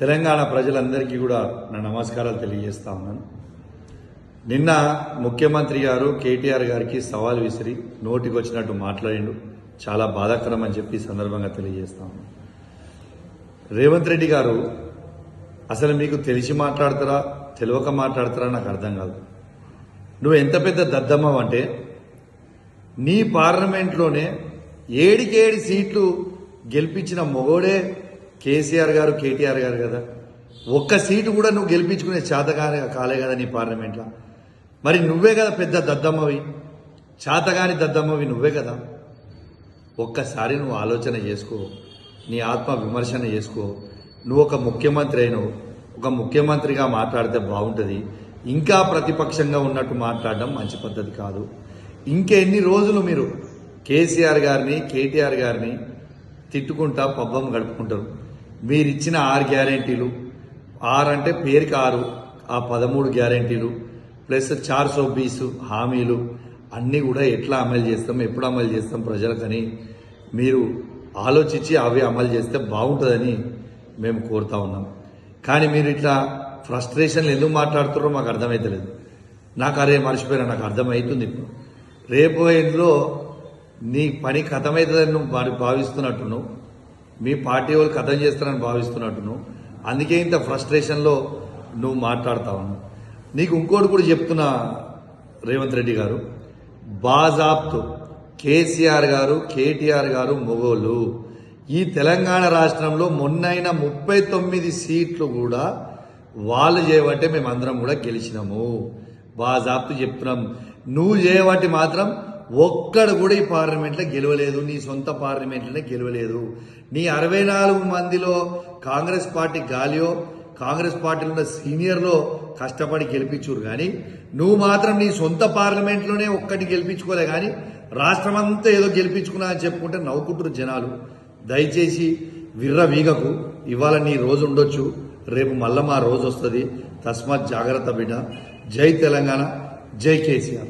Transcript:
తెలంగాణ ప్రజలందరికీ కూడా నా నమస్కారాలు తెలియజేస్తా ఉన్నాను. నిన్న ముఖ్యమంత్రి గారు కేటీఆర్ గారికి సవాల్ విసిరి నోటికి వచ్చినట్టు మాట్లాడిండు. చాలా బాధాకరం అని చెప్పి సందర్భంగా తెలియజేస్తా ఉన్నాను. రేవంత్ రెడ్డి గారు అసలు మీకు తెలిసి మాట్లాడతారా తెలియక మాట్లాడతారా నాకు అర్థం కాదు. నువ్వు ఎంత పెద్ద దద్దమ్మవు అంటే నీ పార్లమెంట్లోనే ఏడికేడి సీట్లు గెలిపించిన మొగోడే కేసీఆర్ గారు కేటీఆర్ గారు కదా. ఒక్క సీటు కూడా నువ్వు గెలిపించుకునే చేతగానే కాలే కదా నీ పార్లమెంట్లో. మరి నువ్వే కదా పెద్ద దద్దమ్మవి. చేతగాని దద్దమ్మవి నువ్వే కదా. ఒక్కసారి నువ్వు ఆలోచన చేసుకో. నీ ఆత్మ విమర్శన చేసుకో. నువ్వు ఒక ముఖ్యమంత్రి అయినవు. ఒక ముఖ్యమంత్రిగా మాట్లాడితే బాగుంటుంది. ఇంకా ప్రతిపక్షంగా ఉన్నట్టు మాట్లాడడం మంచి పద్ధతి కాదు. ఇంకెన్ని రోజులు మీరు కేసీఆర్ గారిని కేటీఆర్ గారిని తిట్టుకుంటా పబ్బం గడుపుకుంటారు. మీరిచ్చిన ఆరు గ్యారెంటీలు. ఆరు అంటే పేరుకి ఆరు ఆ పదమూడు గ్యారెంటీలు ప్లస్ చార్ సోబీసు హామీలు అన్నీ కూడా ఎట్లా అమలు చేస్తాం ఎప్పుడు అమలు చేస్తాం ప్రజలకని మీరు ఆలోచించి అవి అమలు చేస్తే బాగుంటుందని మేము కోరుతా ఉన్నాం. కానీ మీరు ఇట్లా ఫ్రస్ట్రేషన్లు ఎందుకు మాట్లాడుతున్నారో మాకు అర్థమవుతలేదు నాకు అరే మర్చిపోయినా నాకు అర్థమవుతుంది ఇప్పుడు. రేపు ఇందులో నీ పని కథమవుతుందని నువ్వు భావిస్తున్నట్టు నువ్వు మీ పార్టీ వాళ్ళు కథం చేస్తారని నువ్వు అందుకే ఇంత ఫ్రస్ట్రేషన్లో నువ్వు మాట్లాడతావు. నీకు ఇంకోటి కూడా చెప్తున్నా రేవంత్ రెడ్డి గారు. బాజాబ్తో కేసీఆర్ గారు కేటీఆర్ గారు మొగోళ్ళు. ఈ తెలంగాణ రాష్ట్రంలో మొన్నైన ముప్పై తొమ్మిది సీట్లు కూడా వాళ్ళు చేయబట్టే మేమందరం కూడా గెలిచినాము. బాజాబ్తు చెప్తున్నాం. నువ్వు చేయబట్టి మాత్రం ఒక్కడు కూడా ఈ పార్లమెంట్లో గెలవలేదు నీ సొంత పార్లమెంట్లోనే గెలవలేదు. నీ అరవై నాలుగు మందిలో కాంగ్రెస్ పార్టీ గాలియో కాంగ్రెస్ పార్టీలో ఉన్న సీనియర్లో కష్టపడి గెలిపించురు కానీ నువ్వు మాత్రం నీ సొంత పార్లమెంట్లోనే ఒక్కటి గెలిపించుకోలే కానీ రాష్ట్రం అంతా ఏదో గెలిపించుకున్నా అని చెప్పుకుంటే నవ్వుకుంటారు జనాలు. దయచేసి విర్ర వీగకు ఇవాళ నీ రోజు ఉండొచ్చు రేపు మళ్ళా మా రోజు వస్తుంది. తస్మాత్ జాగ్రత్త బిడ్డ. జై తెలంగాణ జై కేసీఆర్.